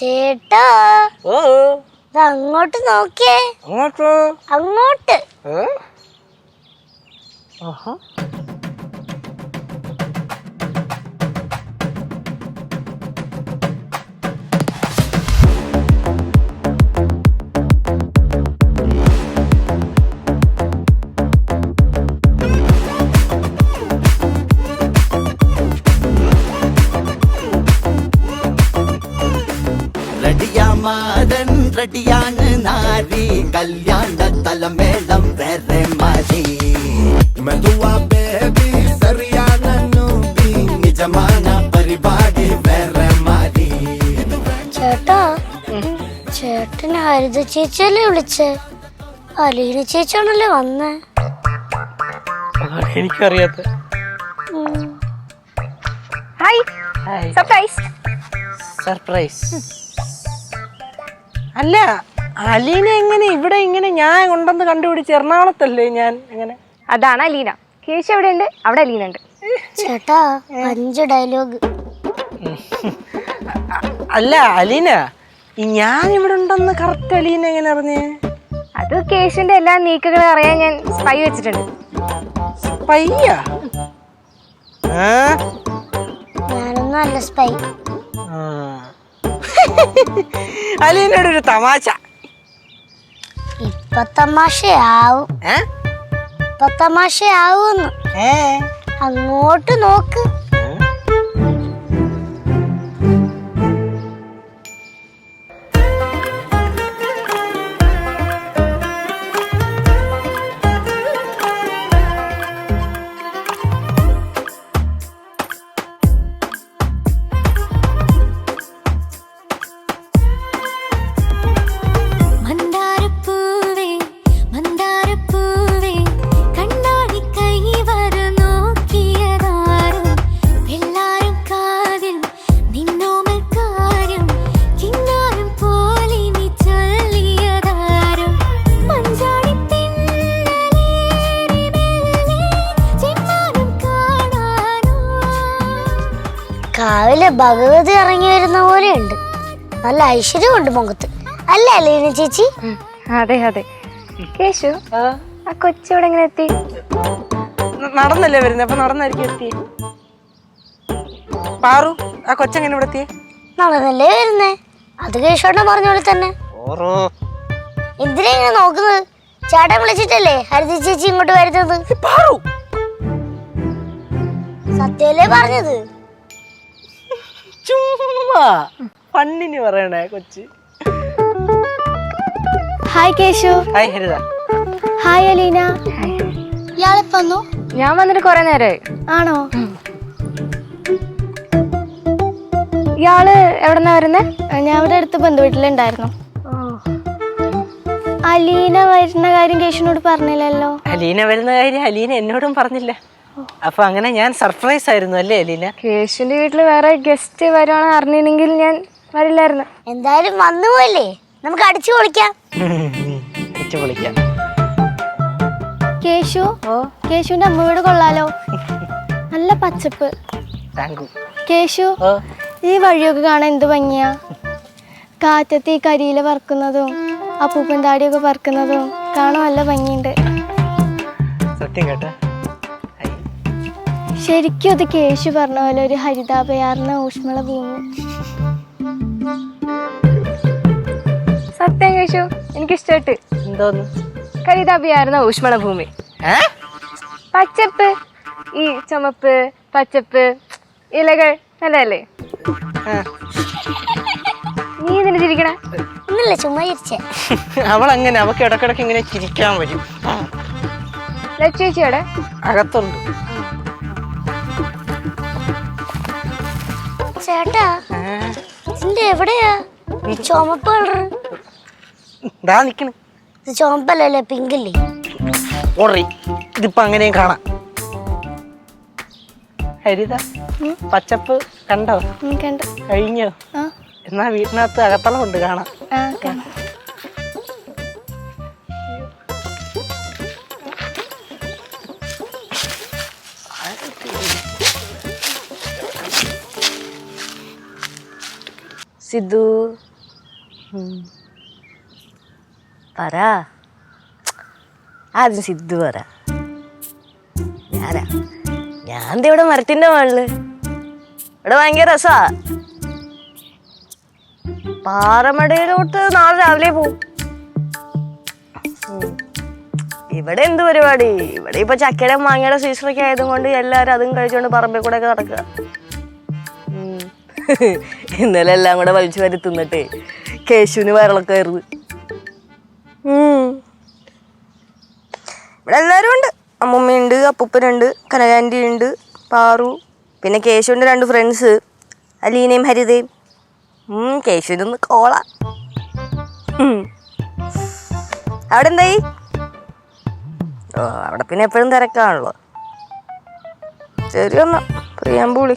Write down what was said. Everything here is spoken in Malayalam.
ചേട്ടാ. ഓ. അങ്ങോട്ട് നോക്കിയേ. അങ്ങോട്ട്? അങ്ങോട്ട്. റെഡിയാമാരൻ റെഡിയാണ് നാരി. കല്യാണ തലമേളം വേറെ മാറി. മെതുവാ ബേബി സറിയാണ് നൂബി നിജമാന പരിപാടി വേറെ മാറി. ചേട്ടാ ചേട്ടന് ഹരിത ചേച്ചിയല്ലേ വിളിച്ചേ? അലീന ചേച്ചിയാണല്ലേ വന്നേ? എനിക്കറിയാത്ത. ഹായ് സർപ്രൈസ് സർപ്രൈസ് അല്ല അലീന എങ്ങനെ? ഇവിടെ ഇങ്ങനെ ഞാൻ ഉണ്ടെന്ന് കണ്ടുപിടിച്ച് എറണാകുളത്തല്ലേ ഞാൻ എങ്ങനെ അതാണ് അലീന. കേശു എവിടെ ഉണ്ട് അവിടെ അലീന ഉണ്ട് ചേട്ടാ അഞ്ച് ഡയലോഗ് അല്ല അലീന ഞാൻ ഇവിടെ ഉണ്ടെന്ന് കറക്റ്റ് അലീന എങ്ങനെ അറിഞ്ഞേ? അത് കേശുവിന്റെ എല്ലാ നീക്കങ്ങളും അറിയാൻ ഞാൻ സ്പൈ വെച്ചിട്ടുണ്ട്. പയ്യ ഞാനൊന്നും അല്ല സ്പൈ അലീനയുടെ ഒരു തമാശ ഇപ്പൊ തമാശയാവും? ഇപ്പൊ തമാശയാവുന്നു? അങ്ങോട്ട് നോക്ക് ഭഗവതി ഇറങ്ങി വരുന്ന പോലെ ഉണ്ട് നല്ല ഐശ്വര്യം ഉണ്ട് മുഖത്ത്. അല്ലേ ലീന ചേച്ചി? അതെ അതെ. കേശു ആ, കൊച്ചു കൊച്ചിവിടെ എങ്ങനെ എത്തി? നടന്നല്ലേ വരുന്നത് അപ്പൊ നടന്നായിരിക്കും എത്തി. പാറു ആ കൊച്ചെങ്ങനെ ഇവിടെ എത്തി? നടന്നല്ലേ വരുന്നേ? അത് കേശോട്ടൻ പറഞ്ഞ പോലെ തന്നെ. എന്തിനാ ഇങ്ങനെ നോക്കുന്നത്? ചേട്ടൻ വിളിച്ചിട്ടല്ലേ ഹരിത ചേച്ചി ഇങ്ങോട്ട് വരുന്നത്? പാറു! സത്യല്ലേ പറഞ്ഞത്? ചുമ്മാ. പണ്ണിന് പറയണേ Kochi. Hi Keshu. Hi Haritha. Hi Aleena. ഇയാളിപ്പോ വന്നു? ഞാൻ വന്നിട്ട് കൊറേ നേരമായി ആണോ? ഇയാൾ എവിടെന്നാ വരുന്നേ? ഞാൻ ഇവിടെ അടുത്ത് ബന്ധുവീട്ടിലുണ്ടായിരുന്നു. അലീന വരുന്ന കാര്യം കേശുനോട് പറഞ്ഞില്ലല്ലോ. അലീന വരുന്ന കാര്യം അലീന എന്നോടും പറഞ്ഞില്ല. അപ്പൊ അങ്ങനെ ഞാൻ സർപ്രൈസ് ആയിരുന്നു അല്ലേ ലീല? കേശുവിന്റെ വീട്ടിൽ വേറെ ഗസ്റ്റ് വരുവാണെന്ന് അറിഞ്ഞിരുന്നെങ്കിൽ ഞാൻ വരില്ലായിരുന്നു. എന്തായാലും വന്നു പോയല്ലേ നമുക്ക് അടിച്ചു പൊളിക്കാം. അടിച്ചു വിളിക്കാം കേശു കേശുവിന്റെ അമ്മ വീട് കൊള്ളാലോ. നല്ല പച്ചപ്പ്. താങ്ക് കേശു ഈ വഴിയൊക്കെ കാണാൻ എന്ത് ഭംഗിയാ? കാറ്റത്ത് ഈ കരിയില പറക്കുന്നതും അപ്പൂപ്പൻ താടിയൊക്കെ പറക്കുന്നതും കാണാൻ നല്ല ഭംഗിയുണ്ട്. സത്യം കേട്ടോ. ശരിക്കും അത് കേശു പറഞ്ഞ പോലെ ഒരു ഹരിതാപയാർന്ന ഊഷ്മള ഭൂമി. സത്യം കേശു എനിക്ക് ഇഷ്ടപ്പെട്ട് എന്തോന്ന്? ഹരിതാപയാർന്ന ഊഷ്മള ഭൂമി. പച്ചപ്പ് ഈ ചുമപ്പ് പച്ചപ്പ് ഇലകൾ നല്ലതല്ലേ? നീ ഇതിന് ചിരിക്കണേ ഒന്നല്ല ചുമ്മാ അവൾ അങ്ങനെ അവക്ക് ഇടക്കിടക്ക് ഇങ്ങനെ ചിരിക്കാൻ വരും. ലക്ഷ്യ ചേച്ചിയുടെ? അകത്തുണ്ട്. ചേട്ടാ. ഇതിന്റെ എവിടെയാ? ചുമപ്പ് കളർ ദാ നിക്കണ്. ഇത് ചുമപ്പല്ലല്ലേ പിങ്കല്ലേ? ഓറി ഇതിപ്പോ അങ്ങനെയും കാണാം. ഹരിത പച്ചപ്പ് കണ്ടോ? കണ്ടു. കഴിഞ്ഞോ? എന്നാ വീട്ടിനകത്ത് അകത്തളം ഉണ്ട് കാണാം. സിദ്ധു. പറ. ആദ്യം സിദ്ധു പറ. ഞാനാ? ഞാൻ ഇവിടെ മരത്തിന്റെ മുകളിൽ? ഇവിടെ ഭയങ്കര രസാ. പാറമടയിലോട്ട് നാളെ രാവിലെ പോവും. ഇവിടെ എന്ത് പരിപാടി? ഇവിടെ ഇപ്പൊ ചക്കയുടെ മാങ്ങയുടെ സീസണൊക്കെ ആയതുകൊണ്ട് എല്ലാരും അതും കഴിച്ചുകൊണ്ട് പറമ്പിൽ കൂടെ ഒക്കെ നടക്കുക. ഇന്നലെ എല്ലാം കൂടെ വലിച്ചു വരി തിന്നിട്ട് കേശുവിന് വയറിളൊക്കെ ആയിരുന്നു. ഇവിടെ എല്ലാവരും ഉണ്ട്. അമ്മൂമ്മയുണ്ട് അപ്പൂപ്പനുണ്ട് കനകാന്റി ഉണ്ട് പാറു പിന്നെ കേശുവിന്റെ രണ്ട് ഫ്രണ്ട്സ് അലീനയും ഹരിതയും. കേശുവിനൊന്ന് കോള. അവിടെ എന്തായി? ഓ അവിടെ പിന്നെ എപ്പോഴും തിരക്കാണല്ലോ. ശരി എന്നാ പ്രിയാമ്പൂളി.